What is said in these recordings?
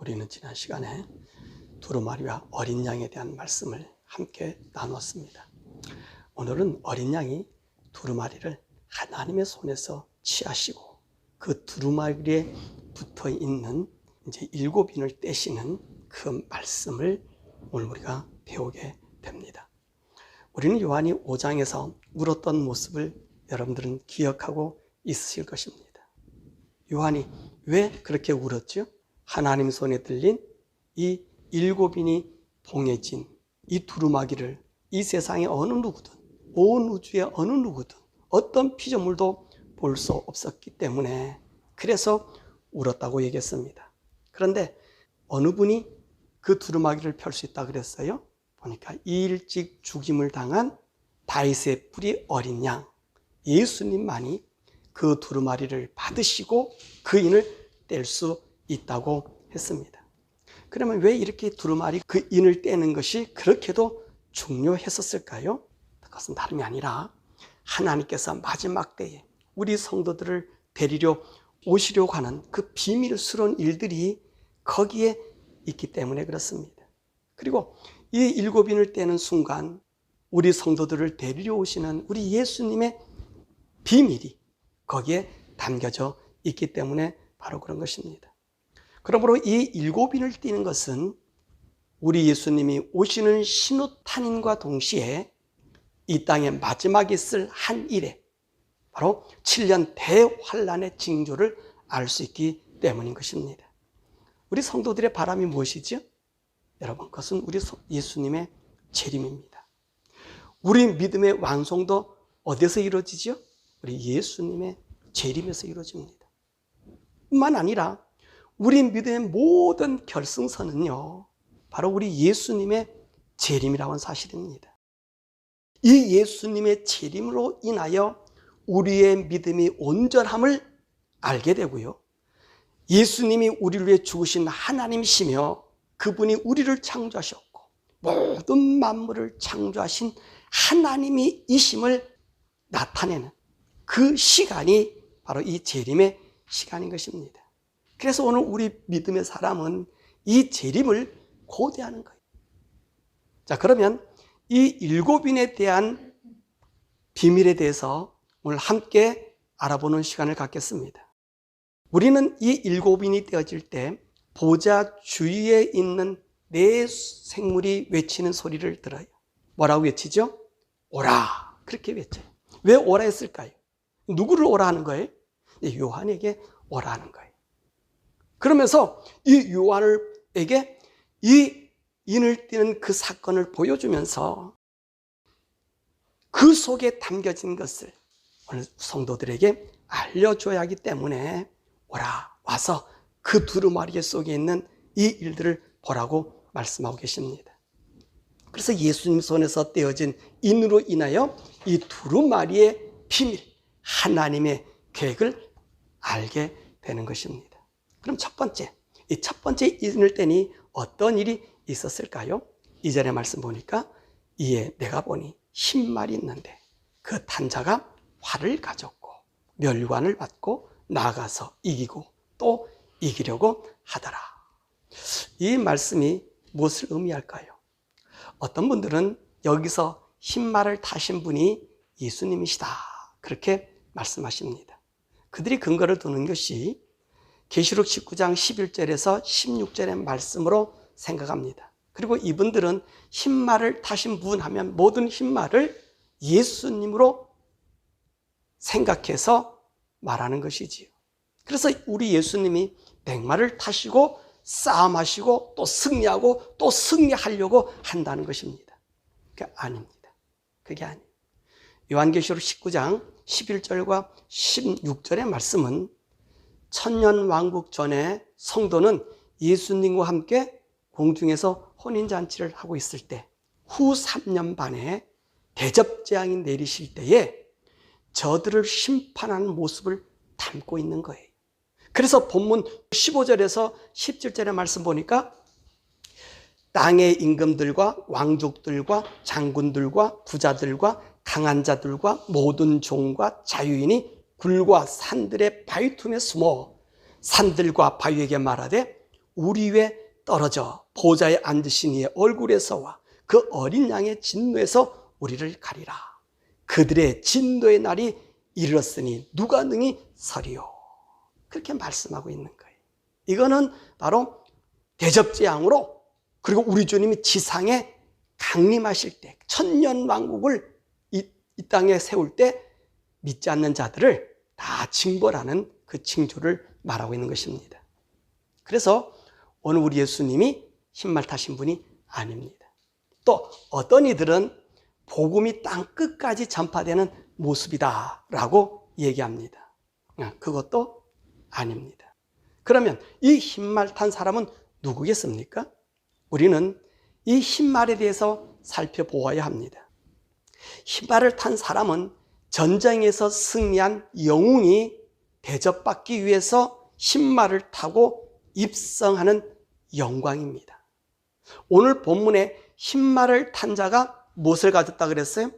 우리는 지난 시간에 두루마리와 어린 양에 대한 말씀을 함께 나눴습니다. 오늘은 어린 양이 두루마리를 하나님의 손에서 취하시고 그 두루마리에 붙어 있는 이제 일곱 인을 떼시는 그 말씀을 오늘 우리가 배우게 됩니다. 우리는 요한이 5장에서 울었던 모습을 여러분들은 기억하고 있으실 것입니다. 요한이 왜 그렇게 울었죠? 하나님 손에 들린 이 일곱인이 봉해진 이 두루마기를 이 세상의 어느 누구든 온 우주의 어느 누구든 어떤 피조물도 볼 수 없었기 때문에 그래서 울었다고 얘기했습니다. 그런데 어느 분이 그 두루마기를 펼 수 있다 그랬어요? 보니까 일찍 죽임을 당한 다윗의 뿌리 어린 양 예수님만이 그 두루마리를 받으시고 그 인을 뗄 수 있다고 했습니다. 그러면 왜 이렇게 두루마리 그 인을 떼는 것이 그렇게도 중요했었을까요? 그것은 다름이 아니라 하나님께서 마지막 때에 우리 성도들을 데리려 오시려고 하는 그 비밀스러운 일들이 거기에 있기 때문에 그렇습니다. 그리고 이 일곱 인을 떼는 순간 우리 성도들을 데리려 오시는 우리 예수님의 비밀이 거기에 담겨져 있기 때문에 바로 그런 것입니다. 그러므로 이 일곱인을 띄는 것은 우리 예수님이 오시는 신호탄인과 동시에 이 땅의 마지막에 있을 한 일에 바로 7년 대환란의 징조를 알 수 있기 때문인 것입니다. 우리 성도들의 바람이 무엇이죠? 여러분, 그것은 우리 예수님의 재림입니다. 우리 믿음의 완성도 어디서 이루어지죠? 우리 예수님의 재림에서 이루어집니다. 뿐만 아니라 우리 믿음의 모든 결승선은요, 바로 우리 예수님의 재림이라고 하는 사실입니다. 이 예수님의 재림으로 인하여 우리의 믿음이 온전함을 알게 되고요. 예수님이 우리를 위해 죽으신 하나님이시며 그분이 우리를 창조하셨고 모든 만물을 창조하신 하나님이 이심을 나타내는 그 시간이 바로 이 재림의 시간인 것입니다. 그래서 오늘 우리 믿음의 사람은 이 재림을 고대하는 거예요. 자, 그러면 이 일곱인에 대한 비밀에 대해서 오늘 함께 알아보는 시간을 갖겠습니다. 우리는 이 일곱인이 되어질 때 보좌 주위에 있는 네 생물이 외치는 소리를 들어요. 뭐라고 외치죠? 오라. 그렇게 외쳐요. 왜 오라 했을까요? 누구를 오라 하는 거예요? 요한에게 오라 하는 거예요. 그러면서 이 요한에게 이 인을 띄는 그 사건을 보여주면서 그 속에 담겨진 것을 오늘 성도들에게 알려줘야 하기 때문에 오라 와서 그 두루마리 속에 있는 이 일들을 보라고 말씀하고 계십니다. 그래서 예수님 손에서 떼어진 인으로 인하여 이 두루마리의 비밀, 하나님의 계획을 알게 되는 것입니다. 그럼 첫 번째, 이 첫 번째 인을 떼니 어떤 일이 있었을까요? 이전에 말씀 보니까 이에 내가 보니 흰 말이 있는데 그 탄자가 활을 가졌고 멸관을 받고 나가서 이기고 또 이기려고 하더라. 이 말씀이 무엇을 의미할까요? 어떤 분들은 여기서 흰 말을 타신 분이 예수님이시다. 그렇게 말씀하십니다. 그들이 근거를 두는 것이 계시록 19장 11절에서 16절의 말씀으로 생각합니다. 그리고 이분들은 흰말을 타신 분 하면 모든 흰말을 예수님으로 생각해서 말하는 것이지요. 그래서 우리 예수님이 백마를 타시고 싸움하시고 또 승리하고 또 승리하려고 한다는 것입니다. 그게 아닙니다. 그게 아니에요. 요한계시록 19장 11절과 16절의 말씀은 천년 왕국 전에 성도는 예수님과 함께 공중에서 혼인잔치를 하고 있을 때 후 3년 반에 대접재앙이 내리실 때에 저들을 심판하는 모습을 담고 있는 거예요. 그래서 본문 15절에서 17절의 말씀 보니까 땅의 임금들과 왕족들과 장군들과 부자들과 강한 자들과 모든 종과 자유인이 굴과 산들의 바위 틈에 숨어 산들과 바위에게 말하되 우리 위에 떨어져 보좌에 앉으신 이의 얼굴에서와 그 어린 양의 진노에서 우리를 가리라. 그들의 진노의 날이 이르렀으니 누가 능히 서리요. 그렇게 말씀하고 있는 거예요. 이거는 바로 대접재앙으로 그리고 우리 주님이 지상에 강림하실 때 천년 왕국을 이, 이 땅에 세울 때 믿지 않는 자들을 다 징벌하는 그 징조를 말하고 있는 것입니다. 그래서 오늘 우리 예수님이 흰말 타신 분이 아닙니다. 또 어떤 이들은 복음이 땅 끝까지 전파되는 모습이다라고 얘기합니다. 아, 그것도 아닙니다. 그러면 이 흰말 탄 사람은 누구겠습니까? 우리는 이 흰말에 대해서 살펴보아야 합니다. 흰말을 탄 사람은 전쟁에서 승리한 영웅이 대접받기 위해서 흰말을 타고 입성하는 영광입니다. 오늘 본문에 흰말을 탄 자가 무엇을 가졌다 그랬어요?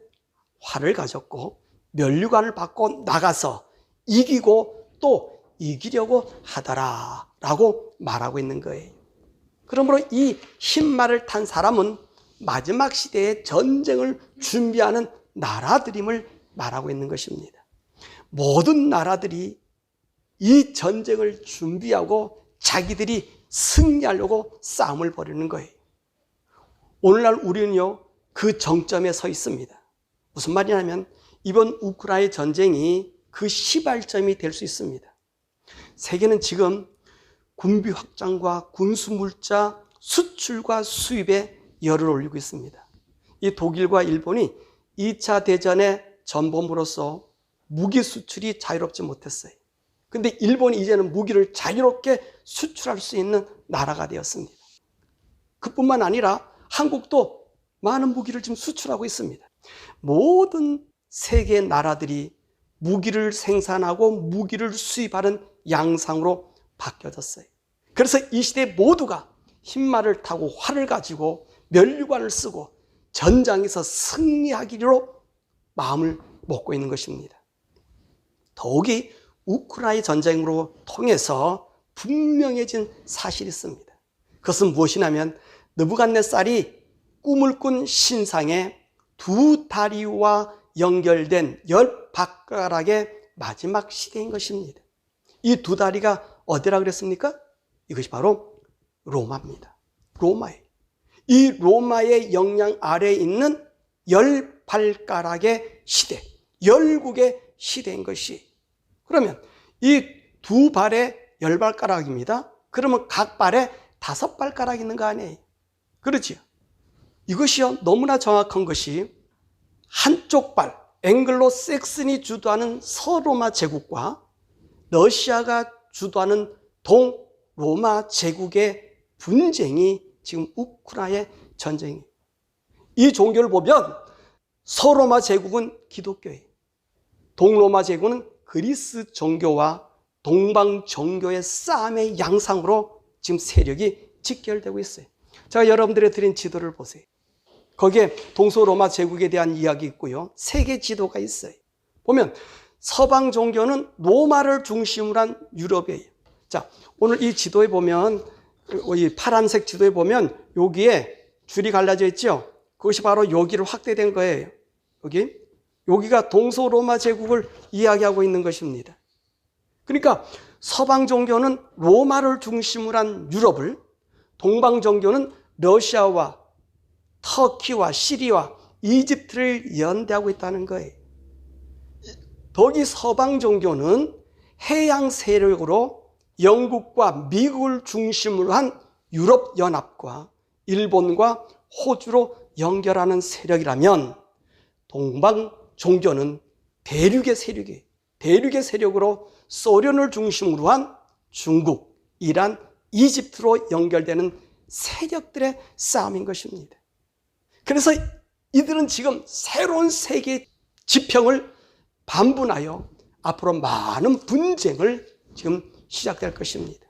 활을 가졌고 면류관을 받고 나가서 이기고 또 이기려고 하더라 라고 말하고 있는 거예요. 그러므로 이 흰말을 탄 사람은 마지막 시대에 전쟁을 준비하는 나라들임을 말하고 있는 것입니다. 모든 나라들이 이 전쟁을 준비하고 자기들이 승리하려고 싸움을 벌이는 거예요. 오늘날 우리는요, 그 정점에 서 있습니다. 무슨 말이냐면, 이번 우크라이나 전쟁이 그 시발점이 될 수 있습니다. 세계는 지금 군비 확장과 군수 물자 수출과 수입에 열을 올리고 있습니다. 이 독일과 일본이 2차 대전의 전범으로서 무기 수출이 자유롭지 못했어요. 근데 일본이 이제는 무기를 자유롭게 수출할 수 있는 나라가 되었습니다. 그뿐만 아니라 한국도 많은 무기를 지금 수출하고 있습니다. 모든 세계 나라들이 무기를 생산하고 무기를 수입하는 양상으로 바뀌어졌어요. 그래서 이 시대 모두가 흰말을 타고 활을 가지고 면류관을 쓰고 전장에서 승리하기로 마음을 먹고 있는 것입니다. 더욱이 우크라이나 전쟁으로 통해서 분명해진 사실이 있습니다. 그것은 무엇이냐면 느부갓네살이 꿈을 꾼 신상에 두 다리와 연결된 열 박가락의 마지막 시대인 것입니다. 이 두 다리가 어디라 그랬습니까? 이것이 바로 로마입니다. 로마예요. 이 로마의 영향 아래에 있는 열 발가락의 시대, 열국의 시대인 것이. 그러면 이 두 발에 열 발가락입니다. 그러면 각 발에 다섯 발가락 있는 거 아니에요? 그렇지요. 이것이요 너무나 정확한 것이 한쪽 발, 앵글로 섹슨이 주도하는 서로마 제국과 러시아가 주도하는 동로마 제국의 분쟁이 지금 우크라이나의 전쟁이. 이 종교를 보면 서로마 제국은 기독교예요. 동로마 제국은 그리스 종교와 동방 종교의 싸움의 양상으로 지금 세력이 직결되고 있어요. 제가 여러분들의 드린 지도를 보세요. 거기에 동서로마 제국에 대한 이야기 있고요. 세계 지도가 있어요. 보면 서방 종교는 로마를 중심으로 한 유럽이에요. 자, 오늘 이 지도에 보면 이 파란색 지도에 보면 여기에 줄이 갈라져 있죠. 그것이 바로 여기로 확대된 거예요. 여기 여기가 동서 로마 제국을 이야기하고 있는 것입니다. 그러니까 서방 종교는 로마를 중심으로 한 유럽을 동방 종교는 러시아와 터키와 시리와 이집트를 연대하고 있다는 거예요. 더기 서방 종교는 해양 세력으로 영국과 미국을 중심으로 한 유럽 연합과 일본과 호주로 연결하는 세력이라면 동방 종교는 대륙의 세력이 대륙의 세력으로 소련을 중심으로 한 중국, 이란, 이집트로 연결되는 세력들의 싸움인 것입니다. 그래서 이들은 지금 새로운 세계 지평을 반분하여 앞으로 많은 분쟁을 지금 시작될 것입니다.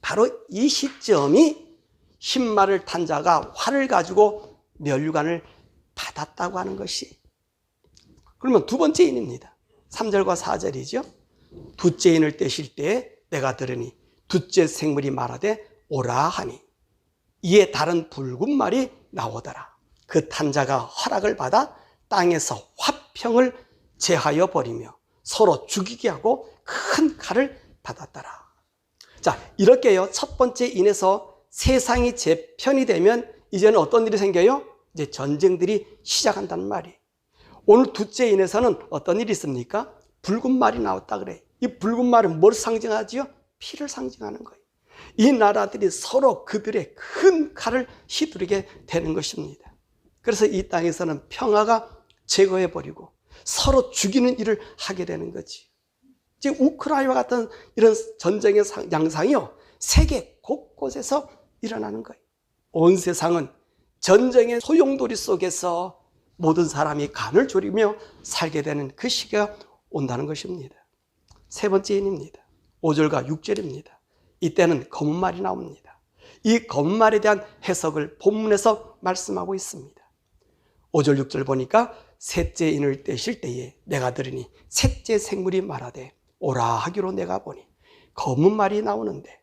바로 이 시점이 흰말을 탄 자가 활을 가지고 멸류관을 받았다고 하는 것이. 그러면 두 번째 인입니다. 3절과 4절이죠. 두째 인을 떼실 때 내가 들으니 두째 생물이 말하되 오라 하니 이에 다른 붉은 말이 나오더라. 그 탄자가 허락을 받아 땅에서 화평을 제하여 버리며 서로 죽이게 하고 큰 칼을 받았더라. 자, 이렇게요. 첫 번째 인에서 세상이 제 편이 되면 이제는 어떤 일이 생겨요? 이제 전쟁들이 시작한다는 말이에요. 오늘 둘째 인에서는 어떤 일이 있습니까? 붉은 말이 나왔다 그래. 이 붉은 말은 뭘 상징하지요? 피를 상징하는 거예요. 이 나라들이 서로 그들의 큰 칼을 휘두르게 되는 것입니다. 그래서 이 땅에서는 평화가 제거해 버리고 서로 죽이는 일을 하게 되는 거지. 지금 우크라이나와 같은 이런 전쟁의 양상이요. 세계 곳곳에서 일어나는 거예요. 온 세상은 전쟁의 소용돌이 속에서 모든 사람이 간을 졸이며 살게 되는 그 시기가 온다는 것입니다. 세 번째 인입니다. 5절과 6절입니다. 이때는 검은 말이 나옵니다. 이 검은 말에 대한 해석을 본문에서 말씀하고 있습니다. 5절 6절 보니까 셋째 인을 떼실 때에 내가 들으니 셋째 생물이 말하되 오라 하기로 내가 보니 검은 말이 나오는데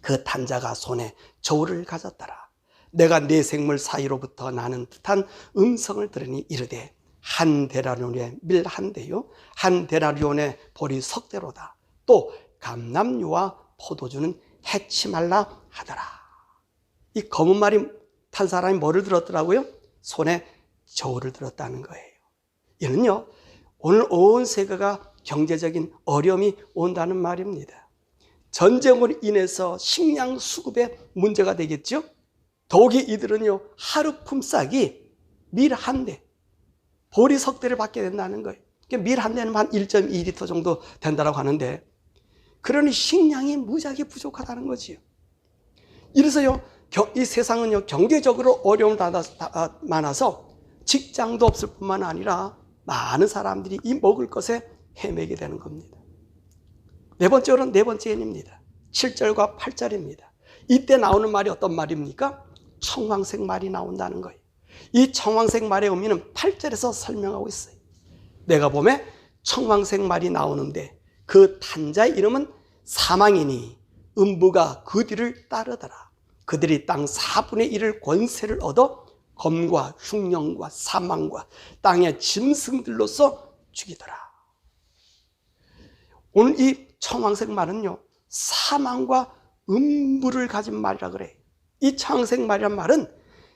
그 탄자가 손에 저울을 가졌더라. 내가 네 생물 사이로부터 나는 듯한 음성을 들으니 이르되 한 데라리온의 밀 한 대요 한 데라리온의 보리 석대로다. 또 감남류와 포도주는 해치 말라 하더라. 이 검은 말이 탄 사람이 뭐를 들었더라고요? 손에 저울을 들었다는 거예요. 이는요, 오늘 온 세계가 경제적인 어려움이 온다는 말입니다. 전쟁으로 인해서 식량 수급에 문제가 되겠죠? 더욱이 이들은요, 하루 품삯이 밀 한 대, 보리 석 대를 받게 된다는 거예요. 그러니까 밀 한 대는 한 1.2리터 정도 된다고 하는데, 그러니 식량이 무지하게 부족하다는 거지요. 이래서요, 이 세상은요, 경제적으로 어려움 아, 많아서 직장도 없을 뿐만 아니라 많은 사람들이 이 먹을 것에 헤매게 되는 겁니다. 네 번째로는 네 번째 인입니다. 7절과 8절입니다. 이때 나오는 말이 어떤 말입니까? 청황색 말이 나온다는 거예요. 이 청황색 말의 의미는 8절에서 설명하고 있어요. 내가 보면 청황색 말이 나오는데 그 탄자의 이름은 사망이니 음부가 그 뒤를 따르더라. 그들이 땅 4분의 1을 권세를 얻어 검과 흉령과 사망과 땅의 짐승들로서 죽이더라. 오늘 이 청황색 말은요, 사망과 음부를 가진 말이라 그래. 이 청황색 말이란 말은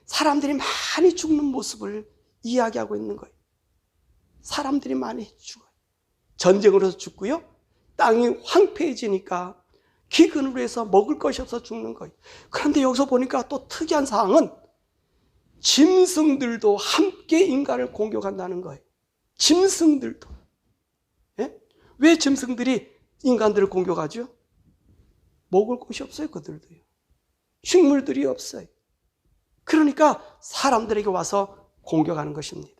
사람들이 많이 죽는 모습을 이야기하고 있는 거예요. 사람들이 많이 죽어요. 전쟁으로 죽고요. 땅이 황폐해지니까 기근으로 해서 먹을 것이 없어 죽는 거예요. 그런데 여기서 보니까 또 특이한 사항은 짐승들도 함께 인간을 공격한다는 거예요. 짐승들도. 예? 왜 짐승들이 인간들을 공격하죠? 먹을 곳이 없어요, 그들도요. 식물들이 없어요. 그러니까 사람들에게 와서 공격하는 것입니다.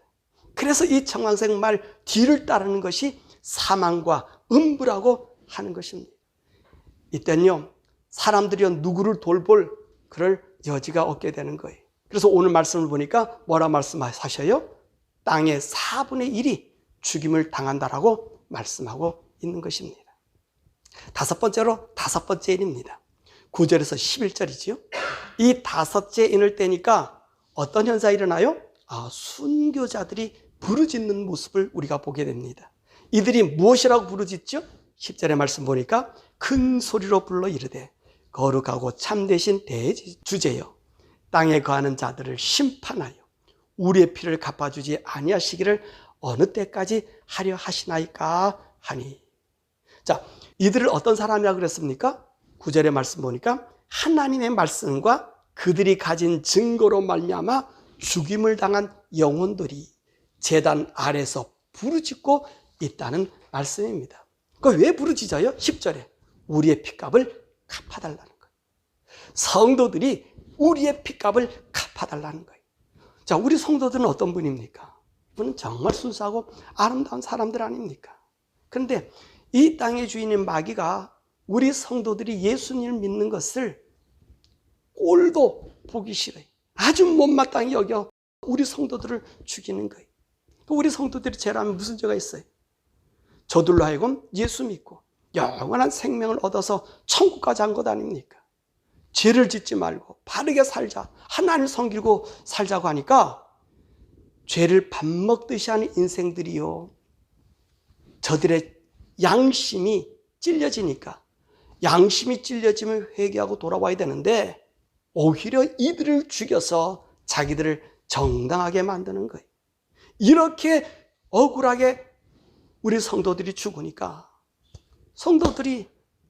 그래서 이 청황색 말 뒤를 따르는 것이 사망과 음부라고 하는 것입니다. 이때는요, 사람들이 누구를 돌볼 그럴 여지가 없게 되는 거예요. 그래서 오늘 말씀을 보니까 뭐라 말씀하셔요? 땅의 4분의 1이 죽임을 당한다라고 말씀하고 있는 것입니다. 다섯 번째로 다섯 번째 인입니다. 9절에서 11절이지요. 이 다섯째 인을 떼니까 어떤 현상이 일어나요? 아, 순교자들이 부르짖는 모습을 우리가 보게 됩니다. 이들이 무엇이라고 부르짖죠? 10절의 말씀 보니까 큰 소리로 불러 이르되 거룩하고 참되신 대주제여 땅에 거하는 자들을 심판하여 우리의 피를 갚아주지 아니하시기를 어느 때까지 하려 하시나이까 하니 자 이들을 어떤 사람이라 그랬습니까? 구절의 말씀 보니까 하나님의 말씀과 그들이 가진 증거로 말미암아 죽임을 당한 영혼들이 재단 아래서 부르짖고 있다는 말씀입니다. 그왜 부르짖어요? 10절에 우리의 핏값을 갚아달라는 거예요. 성도들이 우리의 핏값을 갚아달라는 거예요. 자, 우리 성도들은 어떤 분입니까? 이분은 정말 순수하고 아름다운 사람들 아닙니까? 그런데 이 땅의 주인인 마귀가 우리 성도들이 예수님을 믿는 것을 꼴도 보기 싫어요. 아주 못마땅히 여겨 우리 성도들을 죽이는 거예요. 우리 성도들이 죄라면 무슨 죄가 있어요? 저들로 하여금 예수 믿고 영원한 생명을 얻어서 천국까지 한 것 아닙니까? 죄를 짓지 말고 바르게 살자. 하나님 섬기고 살자고 하니까 죄를 밥 먹듯이 하는 인생들이요. 저들의 양심이 찔려지니까 양심이 찔려지면 회개하고 돌아와야 되는데 오히려 이들을 죽여서 자기들을 정당하게 만드는 거예요. 이렇게 억울하게 우리 성도들이 죽으니까 성도들이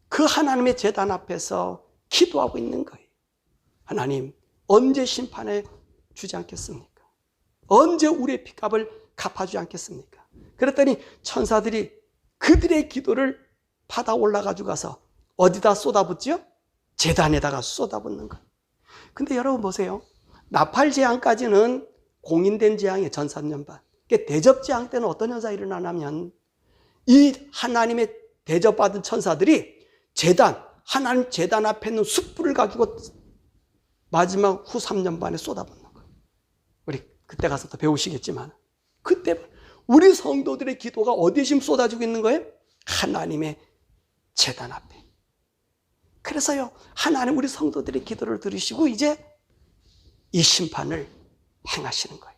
그 하나님의 재단 앞에서 기도하고 있는 거예요. 하나님, 언제 심판해 주지 않겠습니까? 언제 우리의 핏값을 갚아주지 않겠습니까? 그랬더니 천사들이 그들의 기도를 받아 올라가지고 가서 어디다 쏟아붓죠? 재단에다가 쏟아붓는 거예요. 근데 여러분 보세요. 나팔 재앙까지는 공인된 재앙의 전산년반. 대접 재앙 때는 어떤 현상이 일어나냐면 이 하나님의 대접받은 천사들이 재단, 하나님 재단 앞에 있는 숯불을 가지고 마지막 후 3년 반에 쏟아붓는 거예요. 우리 그때 가서 또 배우시겠지만 그때 우리 성도들의 기도가 지금 쏟아지고 있는 거예요? 하나님의 재단 앞에. 그래서요, 하나님 우리 성도들의 기도를 들으시고 이제 이 심판을 행하시는 거예요.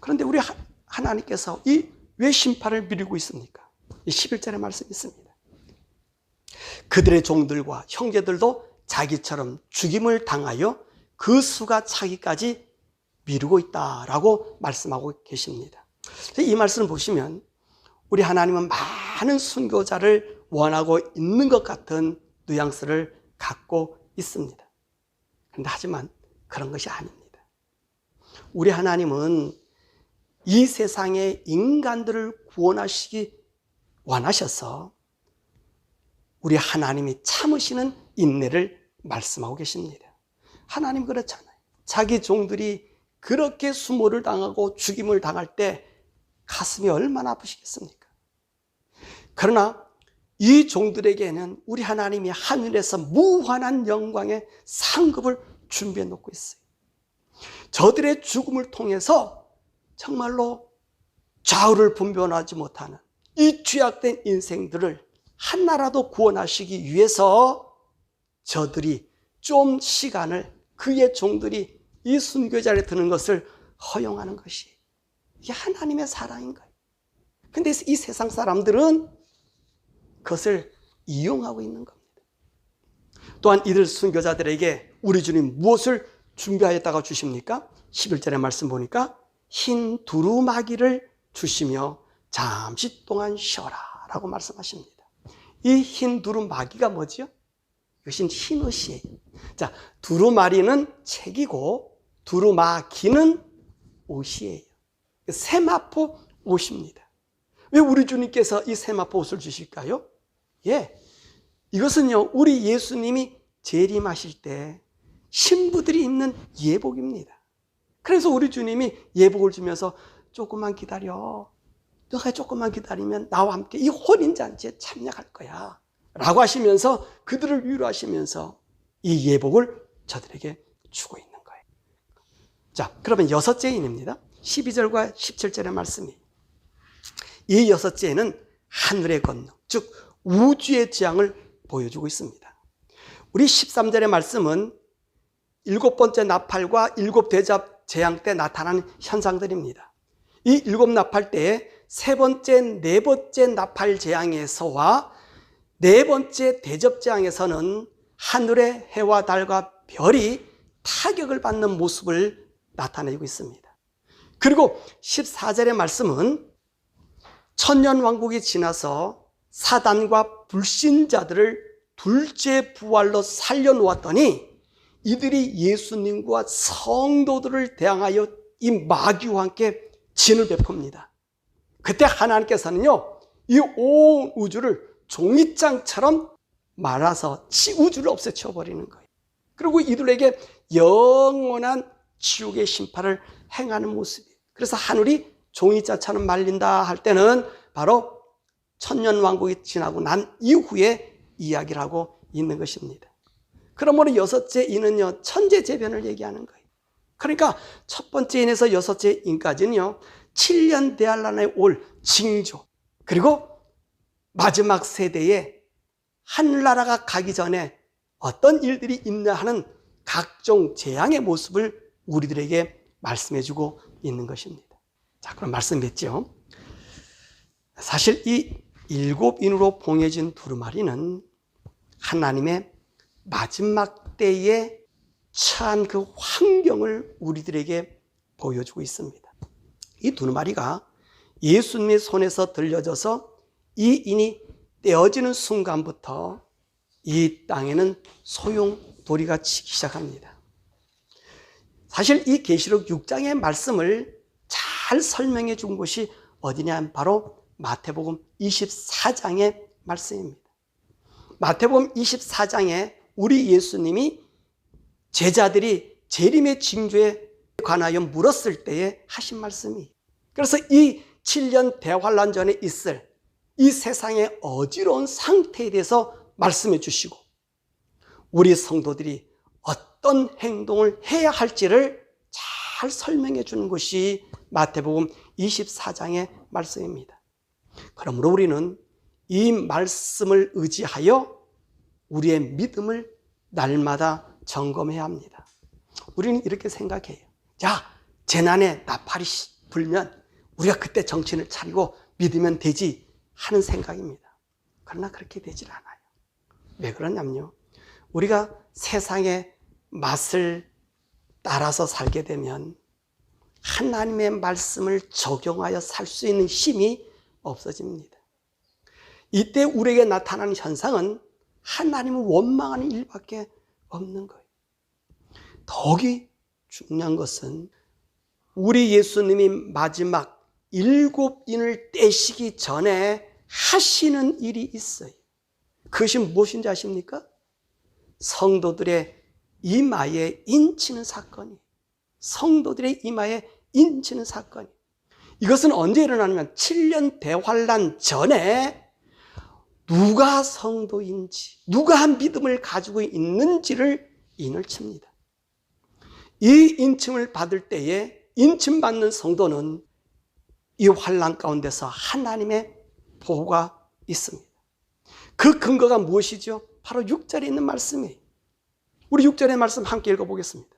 그런데 우리 하나님께서 이 왜 심판을 미루고 있습니까? 이 11절의 말씀이 있습니다. 그들의 종들과 형제들도 자기처럼 죽임을 당하여 그 수가 차기까지 미루고 있다라고 말씀하고 계십니다. 이 말씀을 보시면 우리 하나님은 많은 순교자를 원하고 있는 것 같은 뉘앙스를 갖고 있습니다. 그런데 하지만 그런 것이 아닙니다. 우리 하나님은 이 세상의 인간들을 구원하시기 원하셔서 우리 하나님이 참으시는 인내를 말씀하고 계십니다. 하나님 그렇잖아요. 자기 종들이 그렇게 수모를 당하고 죽임을 당할 때 가슴이 얼마나 아프시겠습니까? 그러나 이 종들에게는 우리 하나님이 하늘에서 무한한 영광의 상급을 준비해 놓고 있어요. 저들의 죽음을 통해서 정말로 좌우를 분별하지 못하는 이 죄악된 인생들을 한나라도 구원하시기 위해서 저들이 좀 시간을 그의 종들이 이 순교자를 드는 것을 허용하는 것이 이게 하나님의 사랑인 거예요. 근데 이 세상 사람들은 그것을 이용하고 있는 겁니다. 또한 이들 순교자들에게 우리 주님 무엇을 준비하였다가 주십니까? 11절의 말씀 보니까 흰 두루마기를 주시며 잠시 동안 쉬어라 라고 말씀하십니다. 이 흰 두루마기가 뭐지요? 이것은 흰 옷이에요. 자, 두루마리는 책이고 두루마기는 옷이에요. 세마포 옷입니다. 왜 우리 주님께서 이 세마포 옷을 주실까요? 예. 이것은요, 우리 예수님이 재림하실 때 신부들이 입는 예복입니다. 그래서 우리 주님이 예복을 주면서 조금만 기다려. 너가 조금만 기다리면 나와 함께 이 혼인잔치에 참여할 거야. 라고 하시면서 그들을 위로하시면서 이 예복을 저들에게 주고 있는 거예요. 자, 그러면 여섯째 인입니다. 12절과 17절의 말씀이. 이 여섯째는 하늘의 건너, 즉 우주의 지향을 보여주고 있습니다. 우리 13절의 말씀은 일곱 번째 나팔과 일곱 대접 재앙 때 나타나는 현상들입니다. 이 일곱 나팔 때에 세 번째, 네 번째 나팔 재앙에서와 네 번째 대접 재앙에서는 하늘의 해와 달과 별이 타격을 받는 모습을 나타내고 있습니다. 그리고 14절의 말씀은 천년 왕국이 지나서 사단과 불신자들을 둘째 부활로 살려놓았더니 이들이 예수님과 성도들을 대항하여 이 마귀와 함께 진을 베풉니다. 그때 하나님께서는요, 이 온 우주를 종이장처럼 말아서 우주를 없애쳐 버리는 거예요. 그리고 이들에게 영원한 지옥의 심판을 행하는 모습이에요. 그래서 하늘이 종이자처럼 말린다 할 때는 바로 천년 왕국이 지나고 난 이후에 이야기를 하고 있는 것입니다. 그러므로 여섯째 인은요, 천재 재변을 얘기하는 거예요. 그러니까 첫 번째 인에서 여섯째 인까지는요, 7년 대한란에 올 징조, 그리고 마지막 세대에 하늘나라가 가기 전에 어떤 일들이 있나 하는 각종 재앙의 모습을 우리들에게 말씀해 주고 있는 것입니다. 자, 그럼 말씀했죠. 사실 이 일곱 인으로 봉해진 두루마리는 하나님의 마지막 때에 처한 그 환경을 우리들에게 보여주고 있습니다. 이 두루마리가 예수님의 손에서 들려져서 이 인이 떼어지는 순간부터 이 땅에는 소용돌이가 치기 시작합니다. 사실 이 계시록 6장의 말씀을 잘 설명해 준 곳이 어디냐 바로 마태복음 24장의 말씀입니다. 마태복음 24장에 우리 예수님이 제자들이 재림의 징조에 관하여 물었을 때에 하신 말씀이 그래서 이 7년 대환란 전에 있을 이 세상의 어지러운 상태에 대해서 말씀해 주시고 우리 성도들이 어떤 행동을 해야 할지를 잘 설명해 주는 것이 마태복음 24장의 말씀입니다. 그러므로 우리는 이 말씀을 의지하여 우리의 믿음을 날마다 점검해야 합니다. 우리는 이렇게 생각해요. 자, 재난에 나팔이 불면 우리가 그때 정신을 차리고 믿으면 되지 하는 생각입니다. 그러나 그렇게 되질 않아요. 왜 그러냐면요. 우리가 세상의 맛을 따라서 살게 되면 하나님의 말씀을 적용하여 살 수 있는 힘이 없어집니다. 이때 우리에게 나타나는 현상은 하나님을 원망하는 일밖에 없는 거예요. 더욱이 중요한 것은 우리 예수님이 마지막 일곱 인을 떼시기 전에 하시는 일이 있어요. 그것이 무엇인지 아십니까? 성도들의 이마에 인치는 사건이. 성도들의 이마에 인치는 사건이. 이것은 언제 일어나냐면 7년 대환란 전에 누가 성도인지, 누가 한 믿음을 가지고 있는지를 인을 칩니다. 이 인침을 받을 때에 인침 받는 성도는 이 환란 가운데서 하나님의 보호가 있습니다. 그 근거가 무엇이죠? 바로 6절에 있는 말씀이에요. 우리 6절의 말씀 함께 읽어보겠습니다.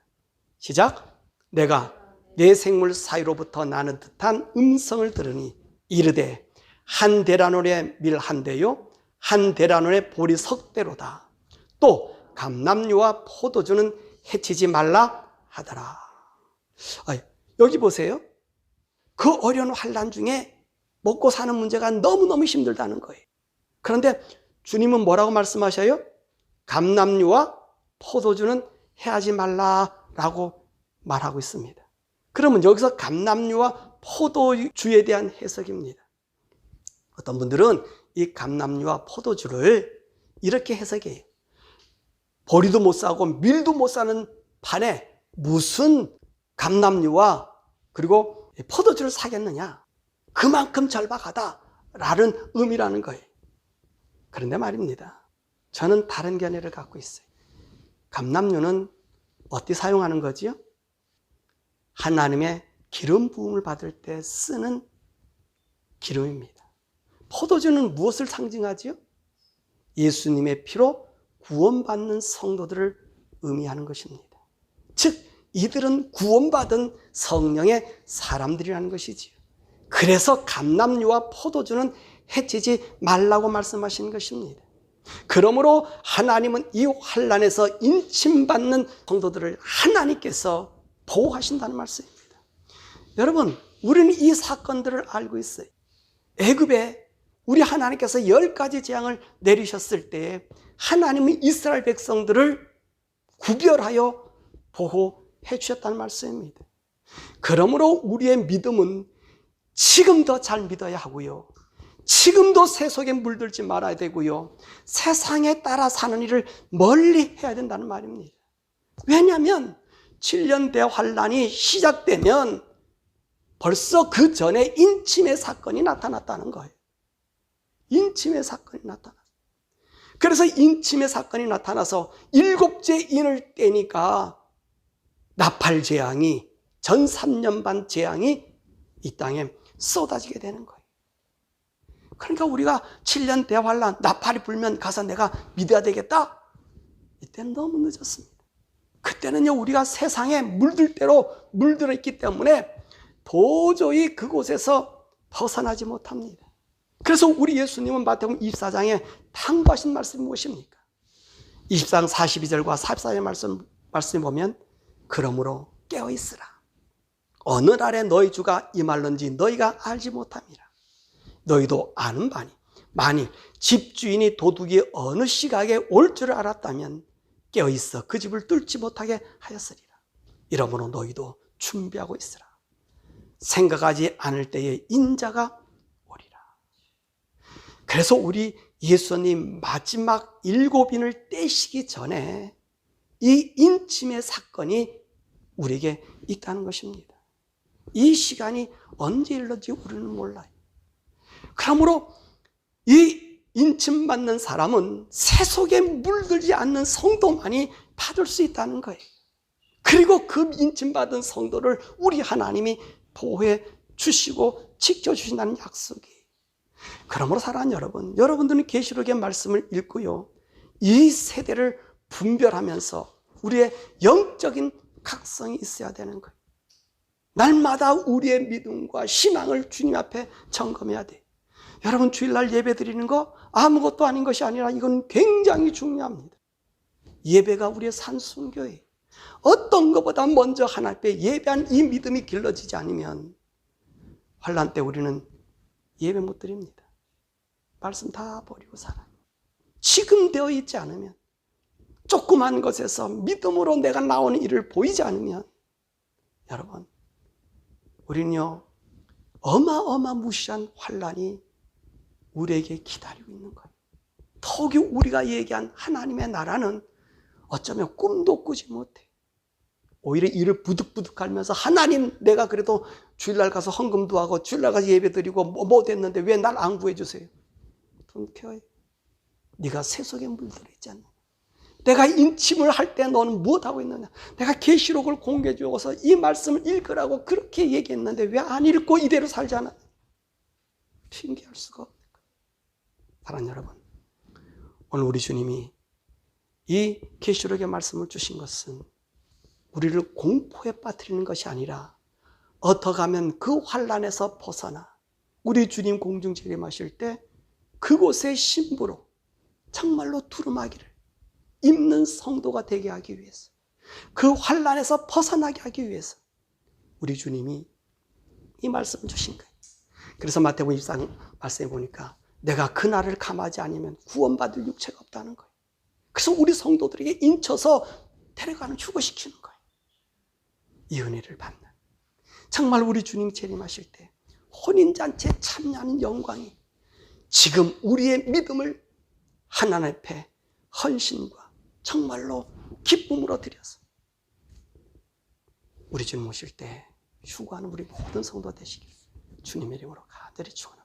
시작. 내가 내 생물 사이로부터 나는 듯한 음성을 들으니 이르되 한 대라놀의 밀 한 대요 한 대라놀의 보리 석 대로다. 또 감남류와 포도주는 해치지 말라 하더라. 아, 여기 보세요. 그 어려운 환란 중에 먹고 사는 문제가 너무너무 힘들다는 거예요. 그런데 주님은 뭐라고 말씀하셔요? 감남류와 포도주는 해하지 말라라고 말하고 있습니다. 그러면 여기서 감남류와 포도주에 대한 해석입니다. 어떤 분들은 이 감남류와 포도주를 이렇게 해석해요. 보리도 못 사고 밀도 못 사는 판에 무슨 감남류와 그리고 포도주를 사겠느냐. 그만큼 절박하다라는 의미라는 거예요. 그런데 말입니다. 저는 다른 견해를 갖고 있어요. 감남류는 어디 사용하는 거지요? 하나님의 기름 부음을 받을 때 쓰는 기름입니다. 포도주는 무엇을 상징하지요? 예수님의 피로 구원받는 성도들을 의미하는 것입니다. 즉, 이들은 구원받은 성령의 사람들이라는 것이지요. 그래서 감남류와 포도주는 해치지 말라고 말씀하신 것입니다. 그러므로 하나님은 이 환란에서 인침받는 성도들을 하나님께서 보호하신다는 말씀입니다. 여러분, 우리는 이 사건들을 알고 있어요. 애굽에 우리 하나님께서 열 가지 재앙을 내리셨을 때 하나님은 이스라엘 백성들을 구별하여 보호해 주셨다는 말씀입니다. 그러므로 우리의 믿음은 지금도 잘 믿어야 하고요. 지금도 세속에 물들지 말아야 되고요. 세상에 따라 사는 일을 멀리 해야 된다는 말입니다. 왜냐하면 7년 대환란이 시작되면 벌써 그 전에 인침의 사건이 나타났다는 거예요. 인침의 사건이 나타났어요. 그래서 인침의 사건이 나타나서 일곱째 인을 떼니까 나팔 재앙이 전 3년 반 재앙이 이 땅에 쏟아지게 되는 거예요. 그러니까 우리가 7년 대환란 나팔이 불면 가서 내가 믿어야 되겠다. 이때는 너무 늦었습니다. 그때는요, 우리가 세상에 물들 대로 물들어 있기 때문에 도저히 그곳에서 벗어나지 못합니다. 그래서 우리 예수님은 마태복음 24장에 당부하신 말씀이 무엇입니까? 24장 42절과 44절 말씀, 말씀 보면 그러므로 깨어 있으라. 어느 날에 너희 주가 임할런지 너희가 알지 못함이라. 너희도 아는 바니 만일 집주인이 도둑이 어느 시각에 올 줄을 알았다면 깨어 있어 그 집을 뚫지 못하게 하였으리라. 이러므로 너희도 준비하고 있으라. 생각하지 않을 때에 인자가 오리라. 그래서 우리 예수님 마지막 일곱인을 떼시기 전에 이 인침의 사건이 우리에게 있다는 것입니다. 이 시간이 언제 일러지 우리는 몰라요. 그러므로 이 인침받는 사람은 세속에 물들지 않는 성도만이 받을 수 있다는 거예요. 그리고 그 인침받은 성도를 우리 하나님이 보호해 주시고 지켜주신다는 약속이. 그러므로 사랑하는 여러분, 여러분들은 계시록의 말씀을 읽고요. 이 세대를 분별하면서 우리의 영적인 각성이 있어야 되는 거예요. 날마다 우리의 믿음과 신앙을 주님 앞에 점검해야 돼. 여러분 주일날 예배 드리는 거 아무것도 아닌 것이 아니라 이건 굉장히 중요합니다. 예배가 우리의 산순교예요. 어떤 것보다 먼저 하나님 앞에 예배한 이 믿음이 길러지지 않으면 환란 때 우리는 예배 못 드립니다. 말씀 다 버리고 살아요. 지금 되어 있지 않으면 조그만 것에서 믿음으로 내가 나오는 일을 보이지 않으면 여러분 우리는요 어마어마 무시한 환란이 우리에게 기다리고 있는 거예요. 더욱이 우리가 얘기한 하나님의 나라는 어쩌면 꿈도 꾸지 못해. 오히려 이를 부득부득 갈면서 하나님 내가 그래도 주일날 가서 헌금도 하고 주일날 가서 예배 드리고 뭐, 뭐 됐는데 왜 날 안 구해주세요? 돈켜요. 네가 세속에 물들어 있지 않느냐. 내가 인침을 할 때 너는 무엇하고 있느냐. 내가 계시록을 공개해 주어서 이 말씀을 읽으라고 그렇게 얘기했는데 왜 안 읽고 이대로 살잖아. 핑계할 수가 거예요. 사랑하는 여러분. 오늘 우리 주님이 이 계시록의 말씀을 주신 것은 우리를 공포에 빠뜨리는 것이 아니라 어떻게 하면 그 환란에서 벗어나 우리 주님 공중 재림하실 때 그곳의 신부로 정말로 두루마기를 입는 성도가 되게 하기 위해서 그 환란에서 벗어나게 하기 위해서 우리 주님이 이 말씀을 주신 거예요. 그래서 마태복음 24장 말씀에 보니까 내가 그 날을 감하지 않으면 구원받을 육체가 없다는 거예요. 그래서 우리 성도들에게 인쳐서 데려가는 휴거시키는 거예요. 이 은혜를 받는. 정말 우리 주님 재림하실 때 혼인잔치에 참여하는 영광이 지금 우리의 믿음을 하나님 앞에 헌신과 정말로 기쁨으로 드려서 우리 주님 오실 때 휴거하는 우리 모든 성도 되시길 주님의 이름으로 간절히 축원합니다.